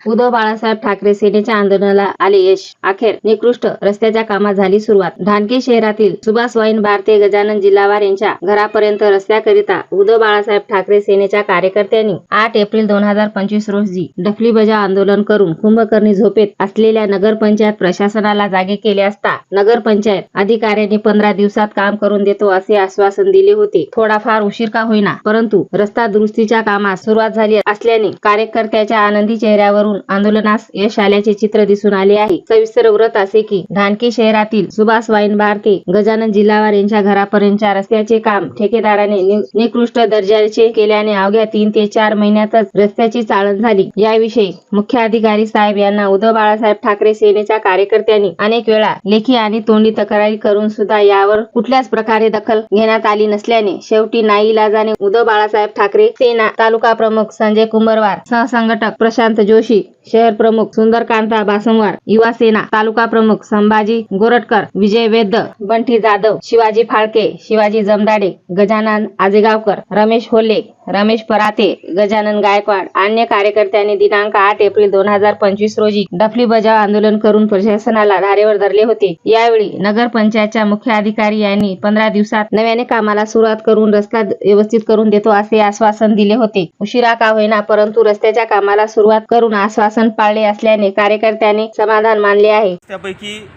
उद्धव बाळासाहेब ठाकरे सेनेच्या आंदोलनाला आले यश. अखेर निकृष्ट रस्त्याच्या कामात झाली सुरुवात. ढानकी शहरातील सुभाष वाईन भारतीय गजानन जिल्हावार यांच्या घरापर्यंत रस्त्याकरिता उद्धव बाळासाहेब ठाकरे सेनेच्या कार्यकर्त्यांनी आठ एप्रिल दोन हजार पंचवीस रोजी डफली बजा आंदोलन करून कुंभकर्णी झोपेत असलेल्या नगरपंचायत प्रशासनाला जागे केले असता नगरपंचायत अधिकाऱ्यांनी पंधरा दिवसात काम करून देतो असे आश्वासन दिले होते. थोडाफार उशीर का होईना परंतु रस्ता दुरुस्तीच्या कामात सुरुवात झाली असल्याने कार्यकर्त्याच्या आनंदी चेहऱ्यावरून आंदोलनास यश आल्याचे चित्र दिसून आले आहे. सविस्तर व्रत असे की ढानकी शहरातील सुभाष वाईन भारते गजानन जिल्हावार यांच्या घरापर्यंतच्या रस्त्याचे काम ठेकेदाराने निकृष्ट दर्जाचे केल्याने अवघ्या तीन ते चार महिन्यातच रस्त्याची चाळण झाली. याविषयी मुख्य अधिकारी साहेब यांना उद्धव बाळासाहेब ठाकरे सेनेच्या कार्यकर्त्यांनी अनेक वेळा लेखी आणि तोंडी तक्रारी करून सुद्धा यावर कुठल्याच प्रकारे दखल घेण्यात आली नसल्याने शेवटी नाईलाजाने उद्धव बाळासाहेब ठाकरे सेना तालुका प्रमुख संजय कुंभरवार सहसंघटक प्रशांत जोशी Hey, शहर प्रमुख सुंदरकांता बासमवार युवा सेना तालुका प्रमुख संभाजी गोरटकर विजय वेद बंटी जाधव शिवाजी फाळके शिवाजी जमदाडे गजानन आजेगावकर रमेश होले रमेश पराते गजानन गायकवाड अन्य कार्यकर्त्यांनी दिनांक आठ एप्रिल दोन हजार पंचवीस रोजी डफली बजाव आंदोलन करून प्रशासनाला धारेवर धरले होते. यावेळी नगरपंचायतच्या मुख्य अधिकारी यांनी पंधरा दिवसात नव्याने कामाला सुरुवात करून रस्ता व्यवस्थित करून देतो असे आश्वासन दिले होते. उशिरा का होईना परंतु रस्त्याच्या कामाला सुरुवात करून आश्वासन पाळले असल्याने कार्यकर्त्यांनी समाधान मानले आहे. त्यापैकी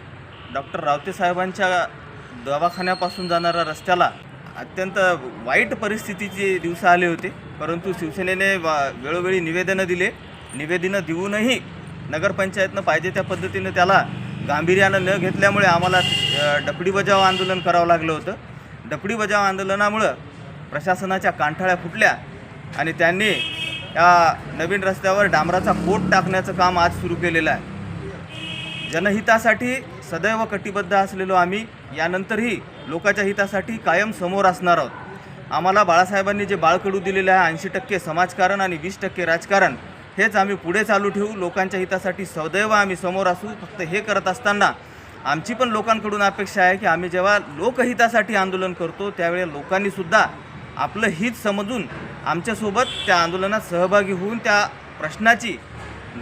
डॉक्टर रावते साहेबांच्या दवाखान्यापासून जाणाऱ्या रस्त्याला अत्यंत वाईट परिस्थितीचे दिवस आले होते. परंतु शिवसेनेने वा- वेळोवेळी निवेदनं दिले. निवेदनं देऊनही नगरपंचायतनं पाहिजे त्या पद्धतीनं त्याला गांभीर्यानं न घेतल्यामुळे आम्हाला डपडी बजाव आंदोलन करावं लागलं होतं. डपडी बजाव आंदोलनामुळं प्रशासनाच्या कांठाळ्या फुटल्या आणि त्यांनी या नवीन रस्त्यावर डांबराचा पोट टाकण्याचं काम आज सुरू केलेलं आहे. जनहितासाठी सदैव कटिबद्ध असलेलो आम्ही यानंतरही लोकांच्या हितासाठी कायम समोर असणार आहोत. आम्हाला बाळासाहेबांनी जे बाळकडू दिलेलं आहे ऐंशी टक्के समाजकारण आणि वीस टक्के राजकारण हेच आम्ही पुढे चालू ठेवू. लोकांच्या हितासाठी सदैव आम्ही समोर असू फक्त हे करत असताना आमची पण लोकांकडून अपेक्षा आहे की आम्ही जेव्हा लोकहितासाठी आंदोलन करतो त्यावेळी लोकांनीसुद्धा आपलं हित समजून आमच्यासोबत त्या आंदोलनात सहभागी होऊन त्या प्रश्नाची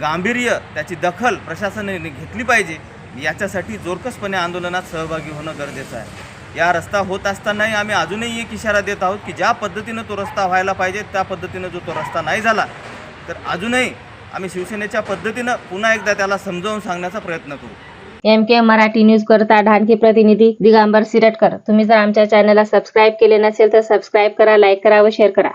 गांभीर्य त्याची दखल प्रशासनाने घेतली पाहिजे. याच्यासाठी जोरकसपणे आंदोलनात सहभागी होणं गरजेचं आहे. या रस्ता होत असतानाही आम्ही अजूनही एक इशारा देत आहोत की ज्या पद्धतीनं तो रस्ता व्हायला पाहिजे त्या पद्धतीनं जो तो रस्ता नाही झाला तर अजूनही आम्ही शिवसेनेच्या पद्धतीनं पुन्हा एकदा त्याला समजावून सांगण्याचा प्रयत्न करू. एम के मराठी न्यूज करता ढानकी प्रतिनिधी दिगंबर सिरटकर. तुम्ही जर आमच्या चॅनलला सबस्क्राईब केले नसेल तर सबस्क्राईब करा लाईक करा व शेअर करा.